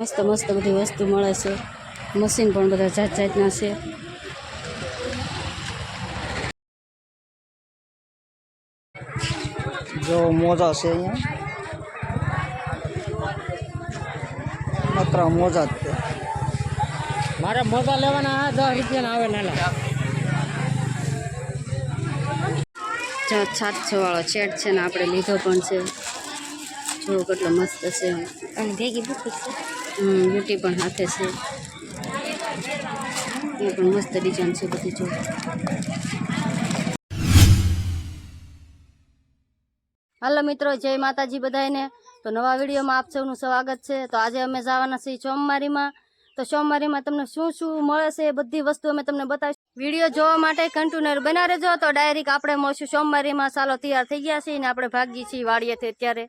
મસ્ત મસ્ત બધી વસ્તુ મળે છે મશીન પણ બધા જાત જાતના છે જો મોજા છે અહીંયા નકરા મોજા જ છે મારે મોજા લેવાના દસ રૂપિયાના આવે નાના જો છાછો વાળો શેડ છે ને આપણે લીધો પણ છે જો કેટલો મસ્ત છે અને ભેગી બુટી છે હમ બુટી પણ હાથે છે. એ પણ મસ્ત ડિઝાઇન છે બધી, જો. હાલો મિત્રો, જય માતાજી બધાને તો નવા વિડીયોમાં આપ સૌનું સ્વાગત છે. તો આજે અમે જવાના છીએ સોમવારીમાં. તો સોમવારીમાં તમને શું શું મળે છે એ બધી વસ્તુ અમે તમને બતાવીશું. વીડિયો જોવા માટે કન્ટિન્યુર બના રહેજો તો ડાયરેક્ટ આપણે મળશું સોમવારીમાં. સાલો તૈયાર થઈ ગયા છીએ ને આપણે ભાગીએ છીએ વાડીએથી અત્યારે.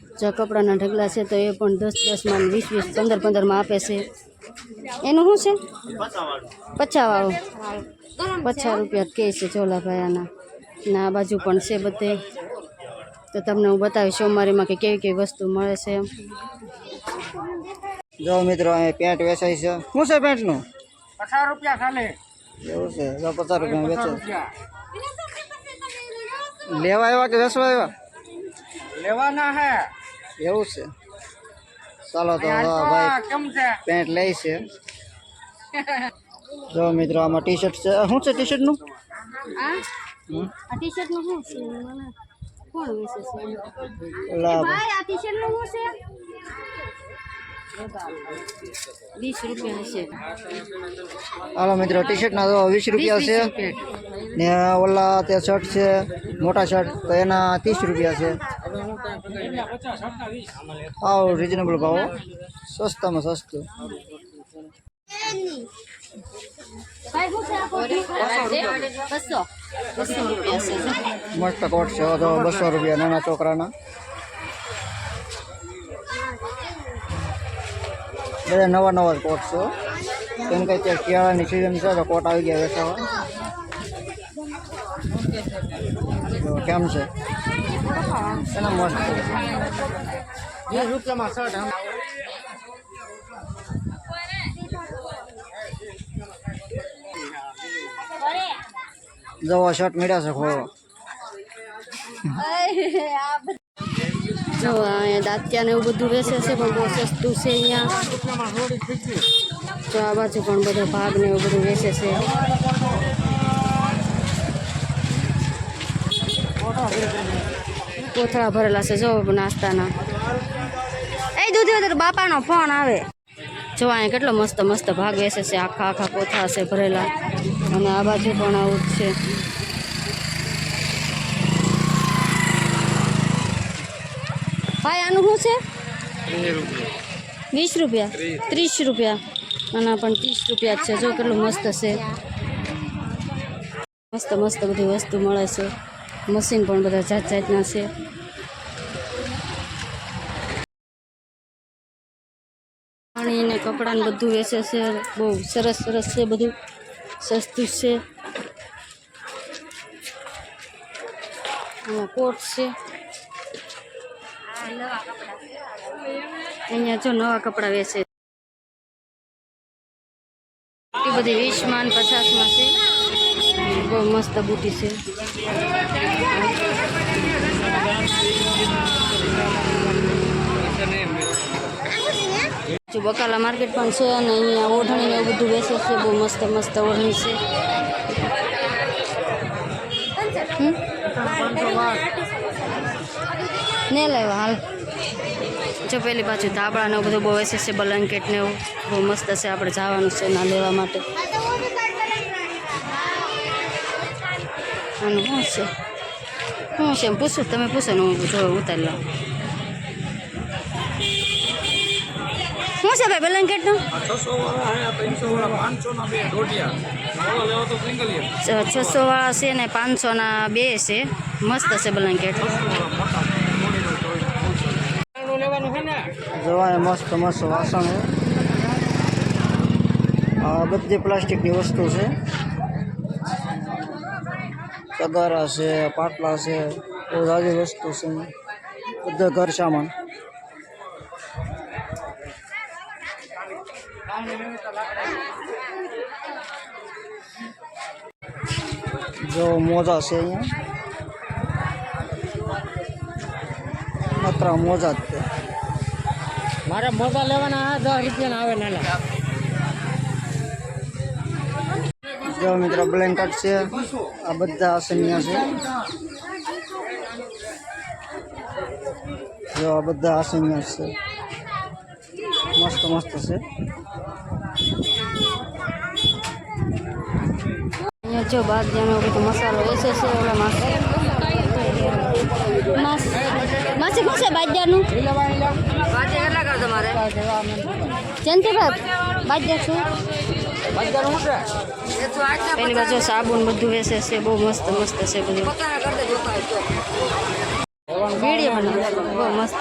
જો કપડાના ઢગલા છે તો એ પણ દસ દસમાં વીસ વીસ પંદર પંદરમાં આપે છે. એનું શું છે? પચાવાળું. પચાસ રૂપિયા કે છે ચોલાભાઈ આના ને આ બાજુ પણ છે બધે. તો તમને હું બતાવીશ સોમવારીમાં કે કેવી કેવી વસ્તુ મળે છે એમ. જો મિત્રો અહીંયા પેન્ટ વેચાય છે. શું છે પેન્ટનું? પચાસ રૂપિયા ખાલી. એવું છે? જો પચાસ રૂપિયા વેચે. લેવા આવ્યા કે વેચવા આવ્યા? લેવાના હે. એવું છે ચાલો તો હા ભાઈ કેમ છે પેન્ટ લે છે જો મિત્રો આમાં ટી શર્ટ છે શું છે ટી શર્ટનું હમ? આ ટી શર્ટનું શું છે કોણ વેચે છે ઓલા ભાઈ આ ટી શર્ટનું શું છે વીસ રૂપિયા હશે હાલો મિત્રો ટી શર્ટના તો વીસ રૂપિયા છે ને ઓલા તે શર્ટ છે મોટા શર્ટ તો એના ત્રીસ રૂપિયા છે આવ રિઝનેબલ ભાવ સસ્તામાં સસ્તું બસો બસો રૂપિયા છે મસ્ત કોટ છે તો બસો રૂપિયા નાના છોકરાના બધા નવા નવા જ કોટ છે કેમ કે અત્યારે શિયાળાની સિઝન છે તો કોટ આવી ગયા વેચાવા જો કેમ છે એના મસ્ત છે વીસ રૂપિયામાં શર્ટ આમ જવા શર્ટ મળ્યા છે ખોળો જો અહીંયા દાંતિયા ને એવું બધું વેચે છે પણ બહુ સસ્તું છે અહીંયા રૂપિયામાં થોડી ફીકી તો આ બાજુ પણ બધો ભાગ ને એવું બધું વેચે છે કોથળા ભરેલા છે, જો નાસ્તાના. એ દૂધી બાપાનો ફોન આવે. જો અહીંયા કેટલો મસ્ત મસ્ત ભાગ વેસે છે, આખા આખા કોથળા છે ભરેલા. અને આ બાજુ પણ આવું જ છે. ભાઈ, આનું શું છે? વીસ રૂપિયા. ત્રીસ રૂપિયા. આના પણ ત્રીસ રૂપિયા જ છે. જો કેટલું મસ્ત છે. મસ્ત મસ્ત બધી વસ્તુ મળે છે. મશીન પણ બધા જાત જાતના છે. પાણી ને કપડાં ને બધું વેચે છે. બહુ સરસ સરસ છે બધું. સસ્તું છે. કોટ છે. અહીંયા જો નવા કપડાં વેચે બધી વીસમાં પચાસમાં છે. બહુ મસ્ત બુટી છે જો બકાલા માર્કેટ પણ છે અને અહીંયા ઓઢણી ને એવું બધું વેચે છે બહુ મસ્ત મસ્ત ઓઢણી છે હમ? ને લેવા હાલ જો પેલી બાજુ ધાબળા ને એવું બધું બહુ વેચે છે બ્લેન્કેટ ને એવું બહુ મસ્ત છે આપણે જવાનું છે ના લેવા માટે આનું શું છે શું છે એમ પૂછું તમે પૂછો ને હું જો ઉતારી લઉં શું છે ભાઈ બ્લેન્કેટનું છસો વાળા છે ને પાંચસોના બે છે મસ્ત છે બ્લેન્કેટ જોવા છે ને જોવાય મસ્ત મસ્ત વાસણ બધી પ્લાસ્ટિકની વસ્તુ છે તગારા છે પાટલા છે બહુ સારી વસ્તુ છે બધા ઘર સામાન જો મોજા છે અહીંયા નકરા મોજા જ છે મારે મોજા લેવાના દસ રૂપિયાના આવે નાના જો મિત્રો બ્લેન્કેટ છે. આ બધા આસનિયા છે. જો આ બધા આસનિયા છે. મસ્ત મસ્ત છે. અહીંયા જો બાદિયાનો બધો મસાલો ઓછો છે, ઓલા માસ માસ, શું છે તમારે જયંતિભાઈ બાદિયા શું? પેલી બાજુ સાબુન બધું વેસે છે, બહુ મસ્ત મસ્ત છે બધું. વીડિયો બહુ મસ્ત.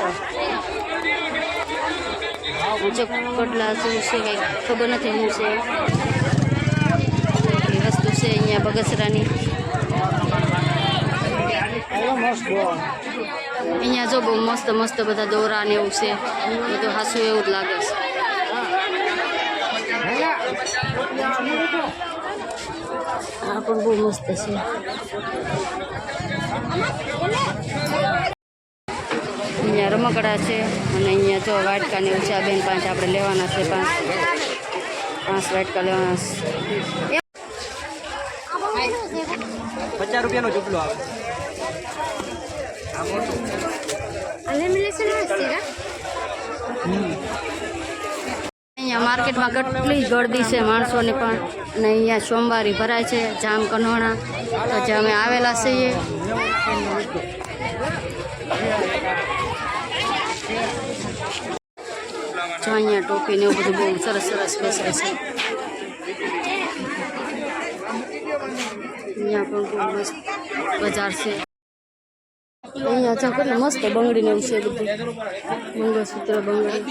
જો કટલા શું છે કંઈક ખબર નથી શું છે. વસ્તુ છે અહીંયા બગસરાની. અહીંયા જો બહુ મસ્ત મસ્ત બધા દોરા ને એવું છે. બધું હાસું એવું જ લાગે છે. આ પણ બહુ મસ્ત છે. અહીંયા રમકડા છે અને અહીંયા જો વાટકા ને એવું છે. આ બેન પાંચ આપણે લેવાના છે પાંચ. પાંચ વાટકા લેવાના છે. પચાસ રૂપિયાનો ચૂપલો આવે. અહીંયા માર્કેટમાં કેટલી ગળદી છે માણસોની પણ અને અહીંયા સોમવારી ભરાય છે જામ કનોણા તો જે અમે આવેલા છીએ જો અહીંયા ટોપી ને એવું બધું બહુ સરસ સરસ બેસે છે અહીંયા પણ બહુ મસ્ત બજાર છે અહીંયા જો કેટલું મસ્ત બંગડી ને એવું છે બધું. મંગળસૂત્ર બંગડી.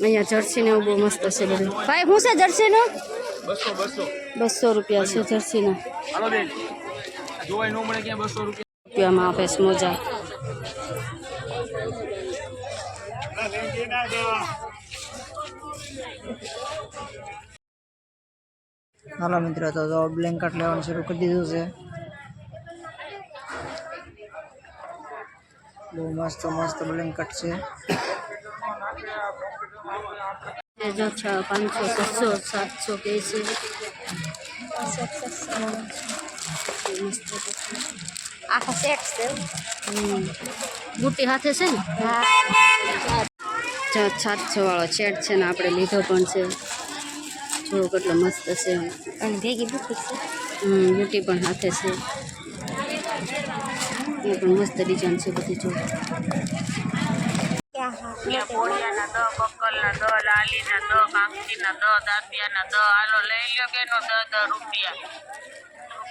અહીંયા જર્સી ને એવું બહુ મસ્ત છે બધું. ભાઈ, શું છે જર્સી નું? બસો રૂપિયા છે જોવાય ન. રૂપિયામાં આપે મોજા. હાલો મિત્રો તો જો બ્લેન્કેટ લેવાનું શરૂ કરી દીધું છે બહુ મસ્ત મસ્ત બ્લેન્કેટ છે એ જો છ પાંચસો છસો સાતસો કે છે આખા સેટ છે હમ. બુટ્ટી હાથે છે ને જો સાતસો વાળો સેટ છે ને આપણે લીધો પણ છે. જો કેટલો મસ્ત છે. અને ભેગી બુટી છે. હમ બુટી પણ હાથે છે. એ પણ મસ્ત ડિઝાઇન છે બધી જો. પોળિયાના દ બક્કલના દ લાલીના દ કાંકરીના દ દાંતિયાના દ. હાલો લઈ લ્યો કેનો દ દ રૂપિયા.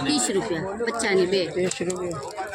ત્રીસ રૂપિયા પચાસની બે ત્રીસ રૂપિયા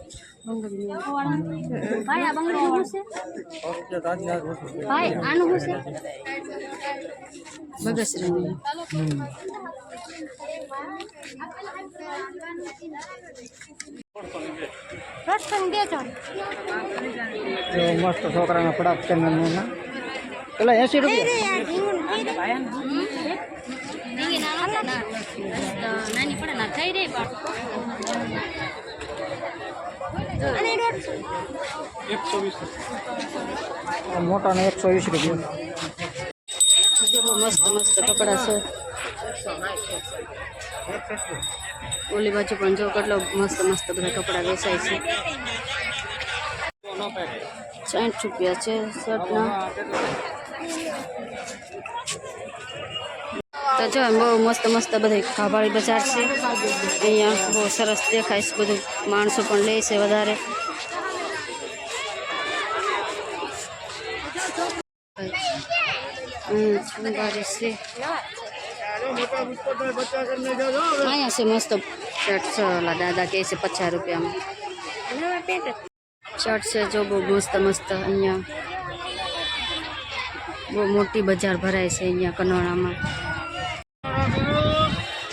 ભાઈ આ છે ભાઈ આનું શું છે મસ્ત છોકરાના પડાક છે નાના પેલા એસી રૂપિયા નાની પડે ના થઈ રહી પણ અને ને એકસો વીસ રૂપિયા. મસ્ત મસ્ત કપડા છે. ઓલી બાજુ પણ જો કેટલો મસ્ત મસ્ત બધા કપડા વેચાય છે. સાઠ રૂપિયા છે શર્ટના. તો જો એમ બહુ મસ્ત મસ્ત બધી ખાભાળી બજાર છે અહીંયા બહુ સરસ દેખાય છે બધું માણસો પણ લે છે વધારે હમ સંભાળે છે અહીંયા છે મસ્ત શર્ટ છે ઓલા દાદા કહે છે પચાસ રૂપિયામાં નવા પેટ શર્ટ છે જો બહુ મસ્ત મસ્ત અહીંયા બહુ મોટી બજાર ભરાય છે અહીંયા કનોડામાં